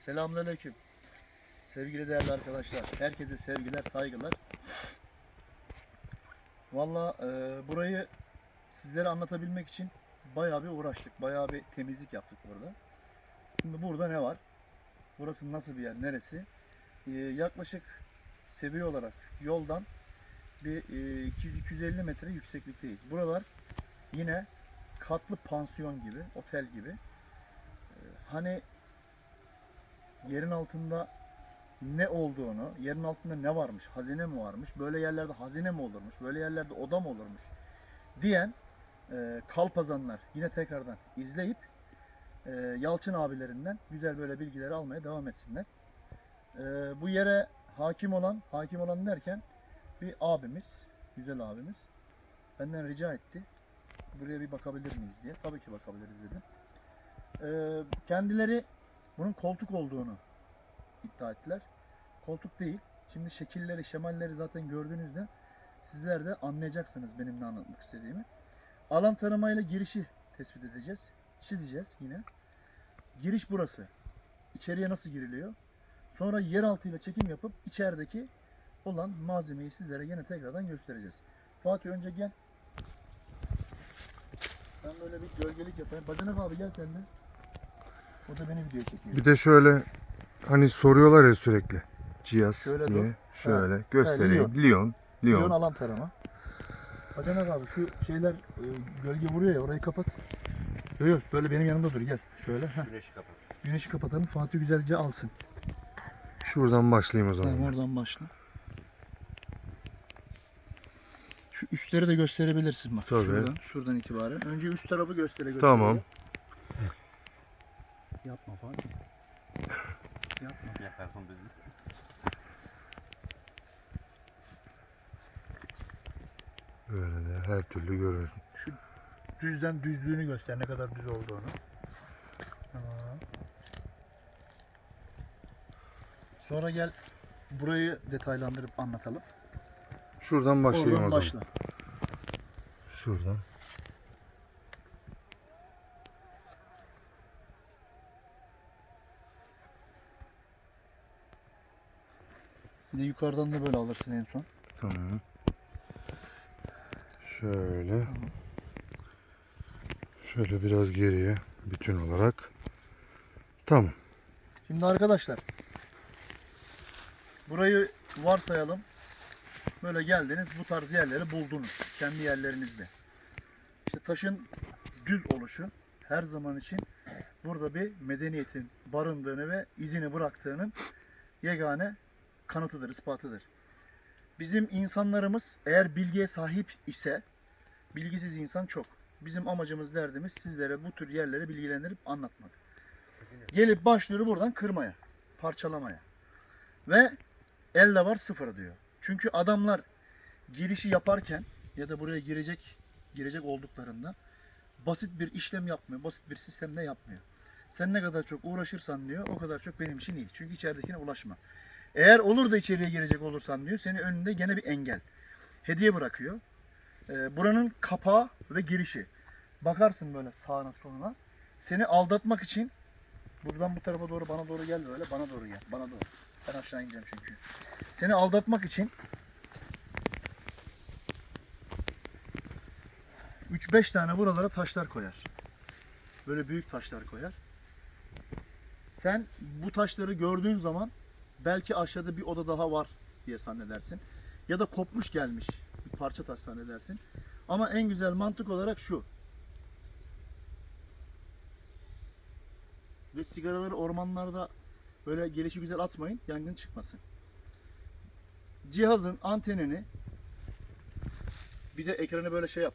Selamünaleyküm. Sevgili değerli arkadaşlar, herkese sevgiler, saygılar. Valla e, burayı sizlere anlatabilmek için bayağı bir uğraştık, bayağı bir temizlik yaptık burada. Şimdi burada ne var? Burası nasıl bir yer, neresi? E, yaklaşık seviye olarak yoldan bir e, 200-250 metre yükseklikteyiz. Buralar yine katlı pansiyon gibi, otel gibi. E, hani yerin altında ne olduğunu, yerin altında ne varmış, hazine mi varmış, böyle yerlerde hazine mi olurmuş, böyle yerlerde oda mı olurmuş diyen e, kalpazanlar yine tekrardan izleyip e, Yalçın abilerinden güzel böyle bilgileri almaya devam etsinler. E, bu yere hakim olan, hakim olan derken bir abimiz, güzel abimiz benden rica etti. Buraya bir bakabilir miyiz diye. Tabii ki bakabiliriz dedim. E, kendileri bunun koltuk olduğunu iddia ettiler. Koltuk değil. Şimdi şekilleri, şemalleri zaten gördüğünüzde sizler de anlayacaksınız benim ne anlatmak istediğimi. Alan taramayla girişi tespit edeceğiz. Çizeceğiz yine. Giriş burası. İçeriye nasıl giriliyor? Sonra yer altıyla çekim yapıp içerideki olan malzemeyi sizlere yine tekrardan göstereceğiz. Fatih önce gel. Ben böyle bir gölgelik yapayım. Bacanak abi gel sen de. O da beni video çekiyor. Bir de şöyle hani soruyorlar ya sürekli cihaz Şöyle diye. dur. Şöyle göstereyim. Lyon. Lyon. Lyon Lyon. alan tarama. Bacanak abi şu şeyler e, gölge vuruyor ya orayı kapat. Yok yok böyle benim yanımda dur gel. Şöyle. Heh. Güneşi kapat. Güneşi kapatalım Fatih güzelce alsın. Şuradan başlayayım o zaman. Tamam oradan başla. Şu üstleri de gösterebilirsin bak. Tabii. Şuradan, şuradan itibaren. Önce üst tarafı göstere göstere. Tamam. Yapma Fatih. Yapma. Yakarsın bizi. Böyle de her türlü görürsün. Şu düzden düzlüğünü göster ne kadar düz olduğunu. Tamam. Sonra gel burayı detaylandırıp anlatalım. Şuradan başlayayım Oradan o zaman. başla. Şuradan. Bir de yukarıdan da böyle alırsın en son. Tamam. Şöyle. Şöyle biraz geriye bütün olarak. Tamam. Şimdi arkadaşlar burayı varsayalım. Böyle geldiniz bu tarz yerleri buldunuz. Kendi yerlerinizde. İşte taşın düz oluşu her zaman için burada bir medeniyetin barındığını ve izini bıraktığının yegane kanıtıdır, ispatıdır. Bizim insanlarımız eğer bilgiye sahip ise bilgisiz insan çok. Bizim amacımız, derdimiz sizlere bu tür yerleri bilgilendirip anlatmak. Gelip başlıyor buradan kırmaya, parçalamaya. Ve elde var sıfır diyor. Çünkü adamlar girişi yaparken ya da buraya girecek girecek olduklarında basit bir işlem yapmıyor, basit bir sistemde yapmıyor. Sen ne kadar çok uğraşırsan diyor, o kadar çok benim için iyi. Çünkü içeridekine ulaşma. Eğer olur da içeriye girecek olursan diyor, senin önünde gene bir engel. Hediye bırakıyor. Ee, buranın kapağı ve girişi. Bakarsın böyle sağına soluna. Seni aldatmak için Buradan bu tarafa doğru bana doğru gel böyle. Bana doğru gel. Bana doğru. Ben aşağı ineceğim çünkü. Seni aldatmak için 3-5 tane buralara taşlar koyar. Böyle büyük taşlar koyar. Sen bu taşları gördüğün zaman belki aşağıda bir oda daha var diye zannedersin. Ya da kopmuş gelmiş bir parça taş zannedersin. Ama en güzel mantık olarak şu. Ve sigaraları ormanlarda böyle gelişi güzel atmayın. Yangın çıkmasın. Cihazın antenini bir de ekranı böyle şey yap.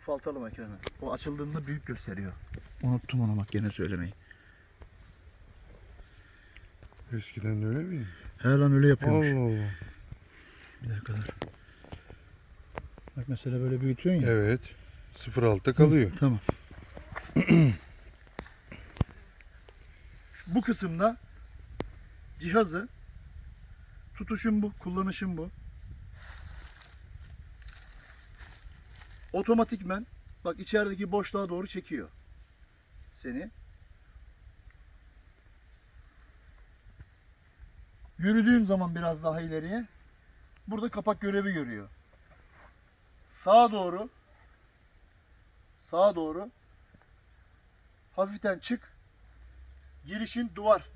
Ufaltalım ekranı. O açıldığında büyük gösteriyor. Unuttum onu bak gene söylemeyi. Eskiden de öyle miydi? Her an öyle yapıyormuş. Allah Allah. Bir dakika dur. Bak mesela böyle büyütüyorsun ya. Evet. 06'da kalıyor. Tamam. bu kısımda cihazı tutuşum bu, kullanışım bu. Otomatikmen bak içerideki boşluğa doğru çekiyor seni. Yürüdüğün zaman biraz daha ileriye burada kapak görevi görüyor. Sağa doğru sağa doğru hafiften çık. Girişin duvar.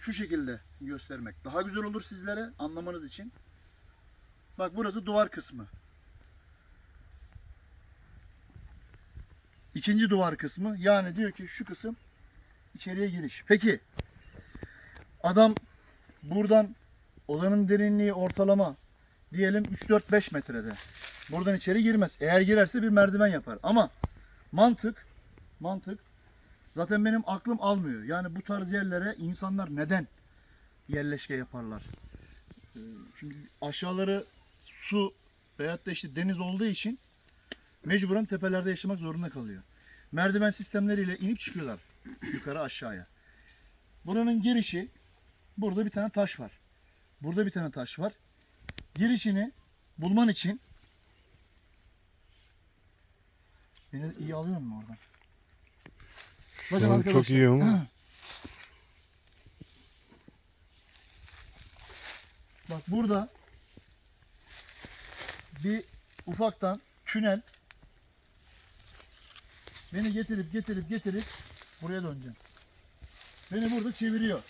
Şu şekilde göstermek daha güzel olur sizlere anlamanız için. Bak burası duvar kısmı. İkinci duvar kısmı. Yani diyor ki şu kısım içeriye giriş. Peki adam buradan odanın derinliği ortalama diyelim 3-4-5 metrede. Buradan içeri girmez. Eğer girerse bir merdiven yapar. Ama mantık mantık zaten benim aklım almıyor. Yani bu tarz yerlere insanlar neden yerleşke yaparlar? Ee, Şimdi aşağıları su veyahut da işte deniz olduğu için mecburen tepelerde yaşamak zorunda kalıyor. Merdiven sistemleriyle inip çıkıyorlar yukarı aşağıya. Buranın girişi burada bir tane taş var. Burada bir tane taş var. Girişini bulman için Beni iyi alıyor mu oradan? Bakın arkadaşlar. çok iyi ama. Bak burada bir ufaktan tünel beni getirip getirip getirip buraya döneceğim. Beni burada çeviriyor.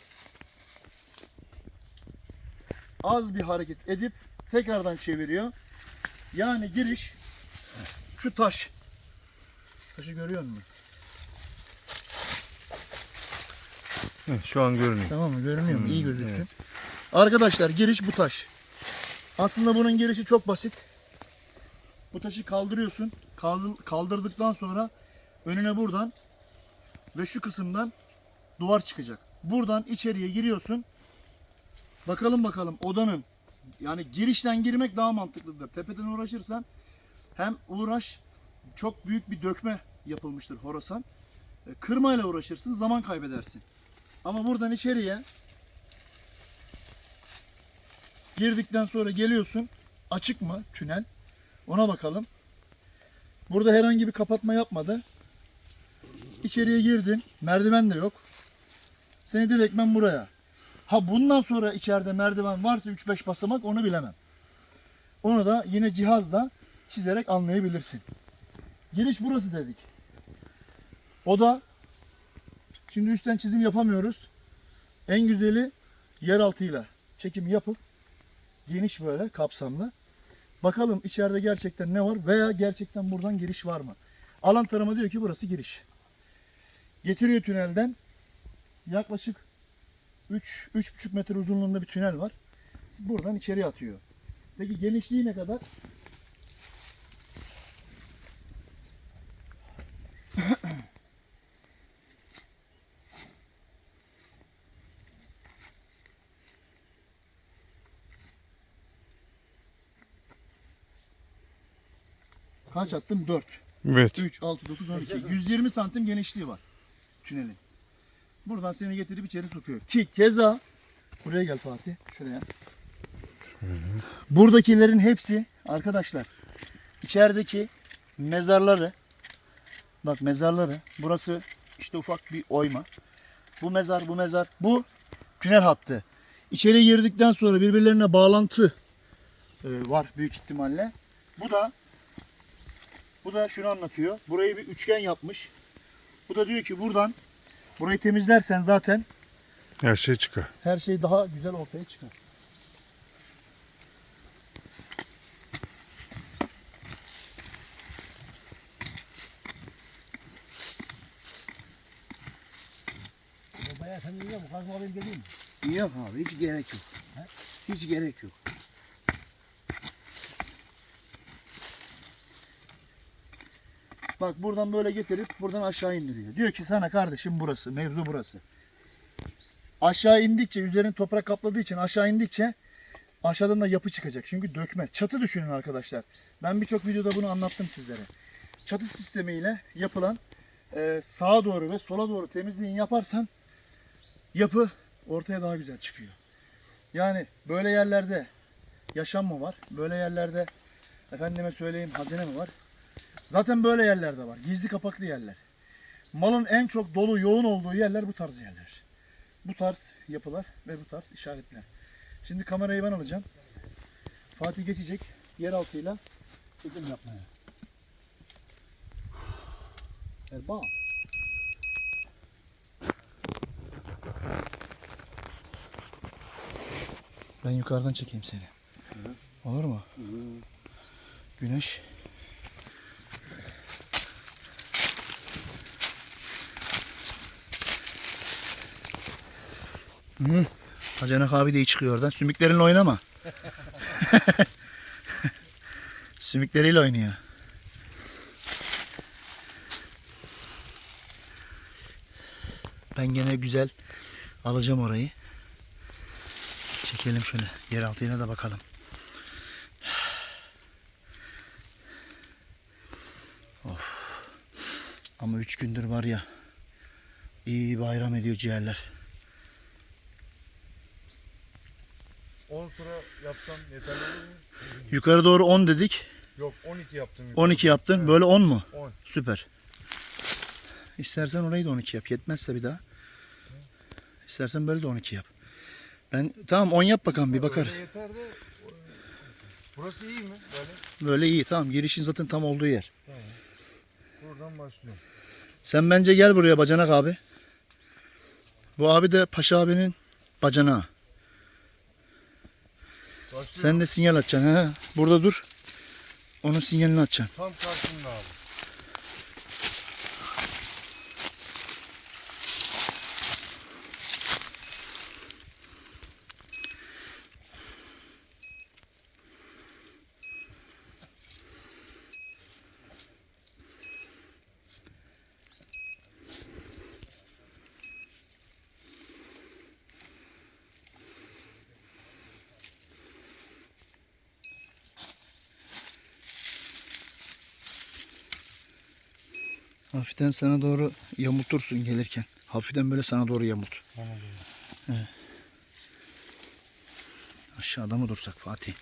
Az bir hareket edip tekrardan çeviriyor. Yani giriş şu taş. Taşı görüyor musun? Evet, şu an görünüyor. Tamam mı? Görünüyor mu? Hmm, İyi gözüksün. evet. Arkadaşlar giriş bu taş. Aslında bunun girişi çok basit. Bu taşı kaldırıyorsun. Kaldır- Kaldırdıktan sonra önüne buradan ve şu kısımdan duvar çıkacak. Buradan içeriye giriyorsun. Bakalım bakalım odanın yani girişten girmek daha mantıklıdır. Tepeden uğraşırsan hem uğraş çok büyük bir dökme yapılmıştır Horasan. E, Kırmayla uğraşırsın zaman kaybedersin. Ama buradan içeriye girdikten sonra geliyorsun. Açık mı tünel? Ona bakalım. Burada herhangi bir kapatma yapmadı. İçeriye girdin. Merdiven de yok. Seni direktmen buraya. Ha bundan sonra içeride merdiven varsa 3-5 basamak onu bilemem. Onu da yine cihazla çizerek anlayabilirsin. Giriş burası dedik. Oda şimdi üstten çizim yapamıyoruz. En güzeli yeraltıyla çekim yapıp geniş böyle kapsamlı. Bakalım içeride gerçekten ne var veya gerçekten buradan giriş var mı? Alan tarama diyor ki burası giriş. Getiriyor tünelden yaklaşık 3 3,5 metre uzunluğunda bir tünel var. Buradan içeri atıyor. Peki genişliği ne kadar? Kaç attım? 4. Evet. 3, 6, 9, 12. 120 santim genişliği var tünelin. Buradan seni getirip içeri sokuyor. Ki keza buraya gel Fatih. Şuraya. Buradakilerin hepsi arkadaşlar içerideki mezarları bak mezarları burası işte ufak bir oyma. Bu mezar bu mezar bu tünel hattı. İçeri girdikten sonra birbirlerine bağlantı e, var büyük ihtimalle. Bu da bu da şunu anlatıyor. Burayı bir üçgen yapmış. Bu da diyor ki buradan burayı temizlersen zaten Her şey çıkar. her şey daha güzel ortaya çıkar. Bayağı sen biliyor musun? Kazma alayım geleyim mi? Yok abi hiç gerek yok. Hiç gerek yok. Bak buradan böyle getirip buradan aşağı indiriyor. Diyor ki sana kardeşim burası, mevzu burası. Aşağı indikçe, üzerini toprak kapladığı için aşağı indikçe aşağıdan da yapı çıkacak. Çünkü dökme. Çatı düşünün arkadaşlar. Ben birçok videoda bunu anlattım sizlere. Çatı sistemiyle yapılan e, sağa doğru ve sola doğru temizliğin yaparsan yapı ortaya daha güzel çıkıyor. Yani böyle yerlerde yaşam mı var? Böyle yerlerde efendime söyleyeyim hazine mi var? Zaten böyle yerlerde var. Gizli kapaklı yerler. Malın en çok dolu yoğun olduğu yerler bu tarz yerler. bu tarz yapılar ve bu tarz işaretler. Şimdi kamerayı ben alacağım. Fatih geçecek yer altıyla çekim yapmaya. Erbağım. Ben yukarıdan çekeyim seni. Olur mu? Güneş. Hı. Hacanak abi de çıkıyor oradan. Sümüklerinle oynama. Sümükleriyle oynuyor. Ben gene güzel alacağım orayı. Çekelim şöyle. Yer altına da bakalım. Of. Ama üç gündür var ya. iyi bayram ediyor ciğerler. 10 sıra yapsam yeterli olur mu? Yukarı doğru 10 dedik. Yok 12 yaptım. 12 yaptın. Böyle 10 mu? 10. Süper. İstersen orayı da 12 yap. Yetmezse bir daha. İstersen böyle de 12 yap. Ben tamam 10 yap bakalım bir bakar. Öyle yeter de burası iyi mi? Böyle Böyle iyi tamam. Girişin zaten tam olduğu yer. buradan başlıyorum. Sen bence gel buraya bacanak abi. Bu abi de Paşa abinin bacanağı. Sen de sinyal atacaksın. He. Burada dur. Onun sinyalini atacaksın. Tam karşımda abi. Hafiften sana doğru yamultursun gelirken. Hafiften böyle sana doğru yamult. Evet. Aşağıda mı dursak Fatih?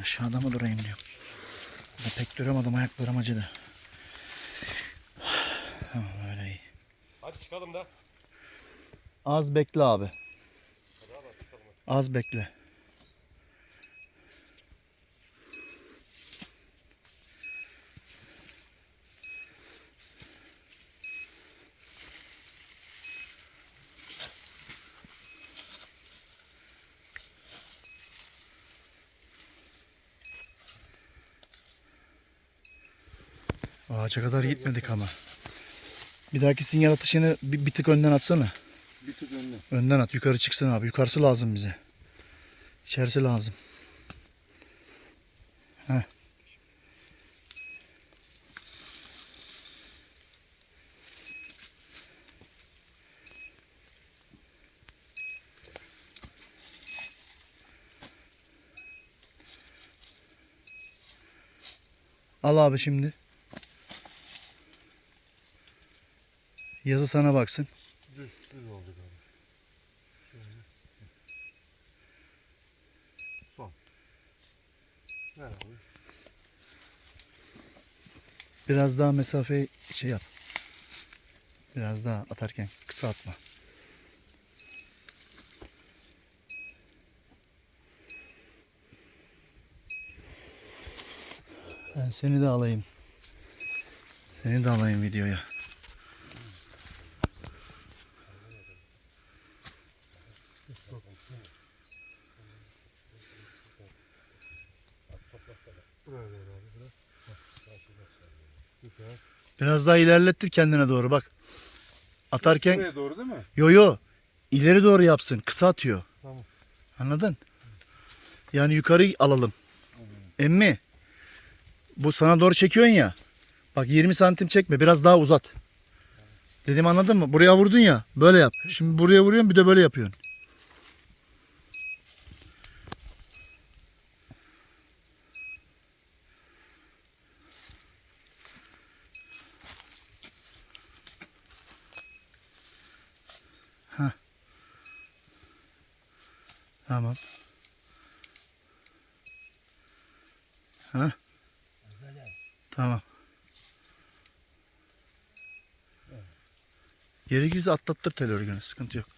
Aşağıda mı durayım diyorum. Ben pek duramadım ayaklarım acıdı. Tamam öyle iyi. Hadi çıkalım da. Az bekle abi. Az bekle. Ağaca kadar gitmedik ama. Bir dahaki sinyal atışını bir, bir tık önden atsana. Bir tık önüne. Önden at yukarı çıksın abi. Yukarısı lazım bize. İçerisi lazım. Heh. Al abi şimdi. Yazı sana baksın. Düz, düz olacak abi. Şöyle. Son. Ver abi. Biraz daha mesafe şey yap. Biraz daha atarken kısa atma. Ben seni de alayım. Seni de alayım videoya. Buraya ver abi. Biraz. Daha ilerlettir kendine doğru bak. Atarken Buraya doğru değil mi? yo yo ileri doğru yapsın. Kısa atıyor. Tamam. Anladın? Yani yukarı alalım. Emmi bu sana doğru çekiyorsun ya. Bak 20 santim çekme biraz daha uzat. Dedim anladın mı? Buraya vurdun ya böyle yap. Şimdi buraya vuruyorsun bir de böyle yapıyorsun. Heh. Tamam. Ha? Tamam. Gerekirse atlattır tel örgünü. Sıkıntı yok.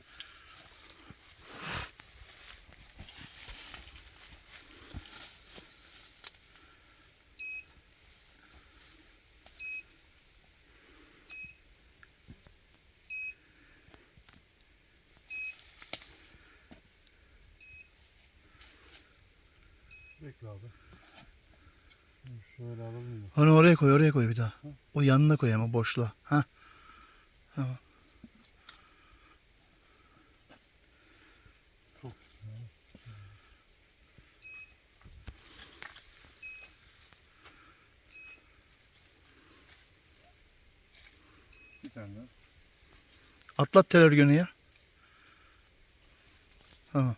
Bekle abi. Şöyle alalım mı? Onu oraya koy, oraya koy bir daha. O yanına koy ama boşluğa. Ha. Tamam. Çok Bir tane daha. Atlat tel örgünü ya. Tamam.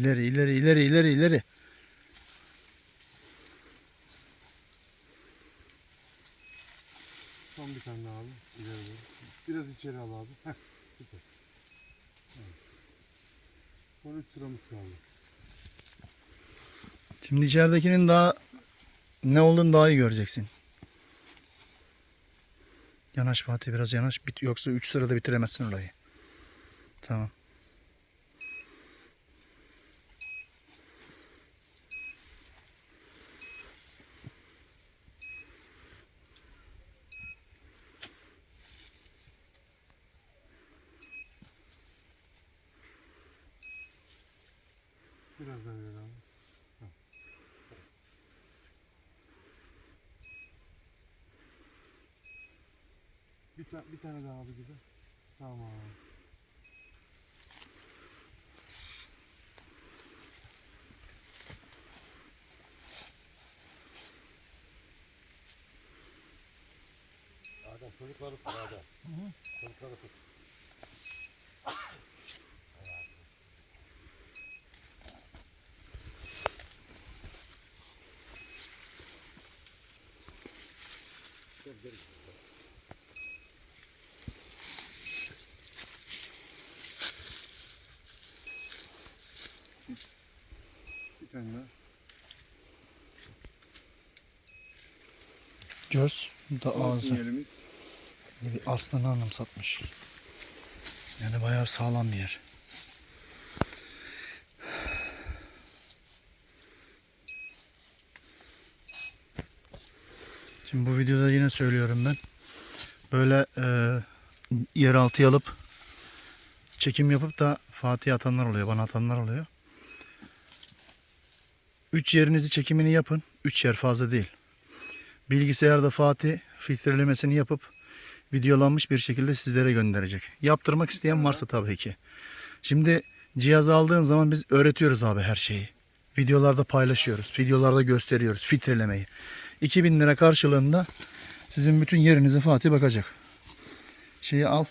İleri, ileri, ileri, ileri, ileri. Son bir tane abi. İleri doğru. Biraz içeri al abi. Heh, süper. Evet. Son 3 sıramız kaldı. Şimdi içeridekinin daha ne olduğunu daha iyi göreceksin. Yanaş Fatih biraz yanaş. Bit yoksa 3 sırada bitiremezsin orayı. Tamam. Biraz daha ileri abi. Tamam. Bir, ta bir tane daha abi gibi. Tamam. Adem çocukları tut Adem. Çocukları tut. Gel gel. Bir tane daha. Göz da ağzı. sinyalimiz. Bir aslanı anımsatmış. Yani bayağı sağlam bir yer. Şimdi bu videoda yine söylüyorum ben. Böyle e, yeraltı alıp çekim yapıp da Fatih atanlar oluyor, bana atanlar oluyor. Üç yerinizi çekimini yapın. Üç yer fazla değil. Bilgisayarda Fatih filtrelemesini yapıp videolanmış bir şekilde sizlere gönderecek. Yaptırmak isteyen varsa tabii ki. Şimdi cihaz aldığın zaman biz öğretiyoruz abi her şeyi. Videolarda paylaşıyoruz. Videolarda gösteriyoruz filtrelemeyi. 2000 lira karşılığında sizin bütün yerinize Fatih bakacak. Şeyi al.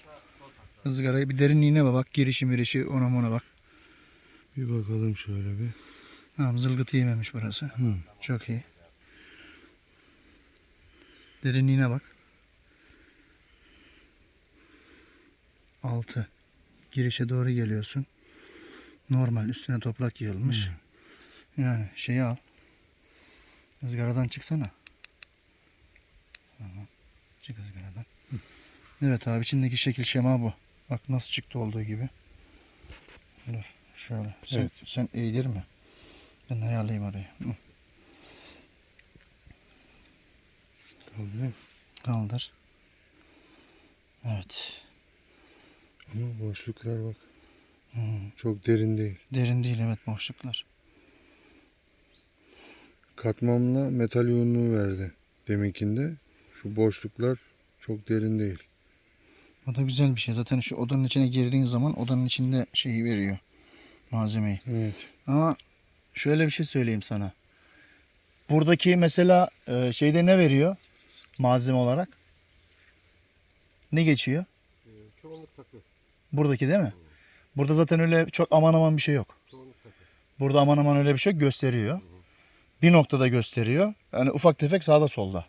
ızgarayı bir derinliğine bak. Girişi mirişi ona ona bak. Bir bakalım şöyle bir. Tamam zılgıtı yememiş burası. Hı. Çok iyi. Derinliğine bak. 6. Girişe doğru geliyorsun. Normal üstüne toprak yığılmış. Yani şeyi al. Izgaradan çıksana. Tamam. Çık ızgaradan. Evet abi içindeki şekil şema bu. Bak nasıl çıktı olduğu gibi. Dur şöyle. Sen, Evet. sen eğdirme. Ben ayarlayayım orayı. Hı. Mi? Kaldır. Evet. Ama boşluklar bak. Hı. Çok derin değil. Derin değil evet boşluklar. Katmamla metal yoğunluğu verdi. Deminkinde şu boşluklar çok derin değil. O da güzel bir şey. Zaten şu odanın içine girdiğin zaman odanın içinde şeyi veriyor. Malzemeyi. Evet. Ama şöyle bir şey söyleyeyim sana. Buradaki mesela e, şeyde ne veriyor? Malzeme olarak. Ne geçiyor? Ee, çoğunluk takı. Buradaki değil mi? Burada zaten öyle çok aman aman bir şey yok. Çoğunluk takı. Burada aman aman öyle bir şey yok. gösteriyor. Bir noktada gösteriyor. Yani ufak tefek sağda solda.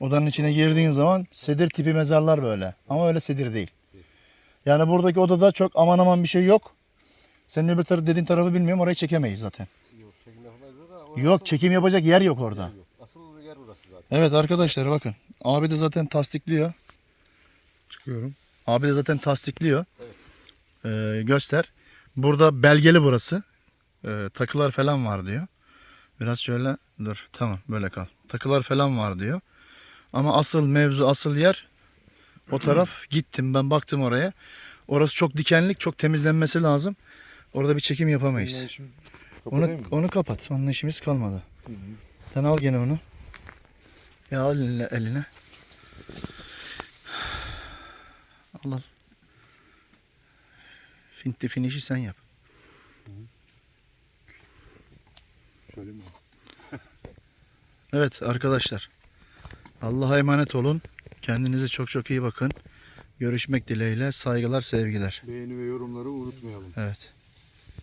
Odanın içine girdiğin zaman sedir tipi mezarlar böyle. Ama öyle sedir değil. Yani buradaki odada çok aman aman bir şey yok. Senin öbür tarafı dediğin tarafı bilmiyorum orayı çekemeyiz zaten. Yok ama Yok çekim yapacak yer yok orada. Yok. Burası zaten. Evet arkadaşlar bakın. Abi de zaten tasdikliyor. Çıkıyorum. Abi de zaten tasdikliyor. Evet. Ee, göster. Burada belgeli burası. Ee, takılar falan var diyor. Biraz şöyle dur. Tamam böyle kal. Takılar falan var diyor. Ama asıl mevzu, asıl yer o taraf. Gittim ben baktım oraya. Orası çok dikenlik, çok temizlenmesi lazım. Orada bir çekim yapamayız. Onu, onu kapat. Onun işimiz kalmadı. Hı hı. Sen al gene onu. Ya al eline. eline. Al al. Finti finişi sen yap. Şöyle mi? Evet arkadaşlar. Allah'a emanet olun. Kendinize çok çok iyi bakın. Görüşmek dileğiyle. Saygılar, sevgiler. Beğeni ve yorumları unutmayalım. Evet.